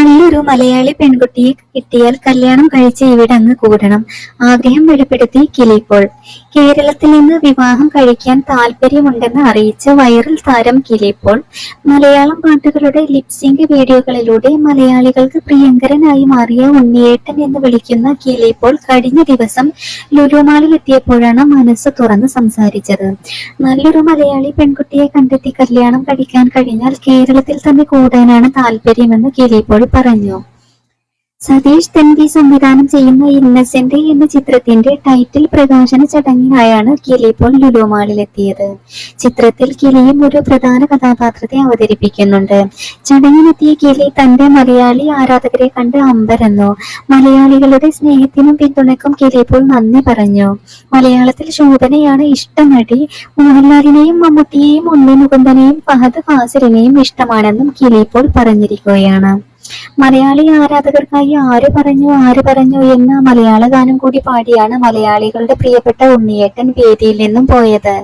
നല്ലൊരു മലയാളി പെൺകുട്ടിയെ കിട്ടിയാൽ കല്യാണം കഴിച്ച് ഇവിടെ അങ്ങ് കൂടണം. ആഗ്രഹം വെളിപ്പെടുത്തി കിളിപ്പോൾ. കേരളത്തിൽ നിന്ന് വിവാഹം കഴിക്കാൻ താല്പര്യമുണ്ടെന്ന് അറിയിച്ച വൈറൽ താരം കിലിപ്പോൾ മലയാളം പാട്ടുകളുടെ ലിപ്സിംഗ് വീഡിയോകളിലൂടെ മലയാളികൾക്ക് പ്രിയങ്കരനായി മാറിയ ഉണ്ണിയേട്ടൻ എന്ന് വിളിക്കുന്ന കിലിപ്പോൾ കഴിഞ്ഞ ദിവസം ലുലുമാളിൽ എത്തിയപ്പോഴാണ് മനസ്സ് തുറന്ന് സംസാരിച്ചത്. നല്ലൊരു മലയാളി പെൺകുട്ടിയെ കണ്ടെത്തി കല്യാണം കഴിക്കാൻ കഴിഞ്ഞാൽ കേരളത്തിൽ തന്നെ കൂടാനാണ് താല്പര്യമെന്ന് കിലിപ്പോൾ പറഞ്ഞു. സതീഷ് തൻവി സംവിധാനം ചെയ്യുന്ന ഇന്നസെന്റ് എന്ന ചിത്രത്തിന്റെ ടൈറ്റിൽ പ്രകാശന ചടങ്ങിനായാണ് കിലി ഇപ്പോൾ ലുലുമാളിലെത്തിയത്. ചിത്രത്തിൽ കിലിയും ഒരു പ്രധാന കഥാപാത്രത്തെ അവതരിപ്പിക്കുന്നുണ്ട്. ചടങ്ങിനെത്തിയ കിലി തന്റെ മലയാളി ആരാധകരെ കണ്ട് അമ്പരന്നു. മലയാളികളുടെ സ്നേഹത്തിനും പിന്തുണക്കും കിലി ഇപ്പോൾ നന്ദി പറഞ്ഞു. മലയാളത്തിൽ ശോഭനയാണ് ഇഷ്ടനടി. മോഹൻലാലിനെയും മമ്മൂട്ടിയെയും ഉണ്ണി മുകുന്ദനെയും ഫഹദ് ഫാസിലിനെയും ഇഷ്ടമാണെന്നും കിലി ഇപ്പോൾ പറഞ്ഞിരിക്കുകയാണ്. മലയാളി ആരാധകർക്കായി ആര് പറഞ്ഞു ആര് പറഞ്ഞു എന്ന മലയാള ഗാനം കൂടി പാടിയാണ് മലയാളികളുടെ പ്രിയപ്പെട്ട ഉണ്ണിയേട്ടൻ വേദിയിൽ നിന്നും പോയത്.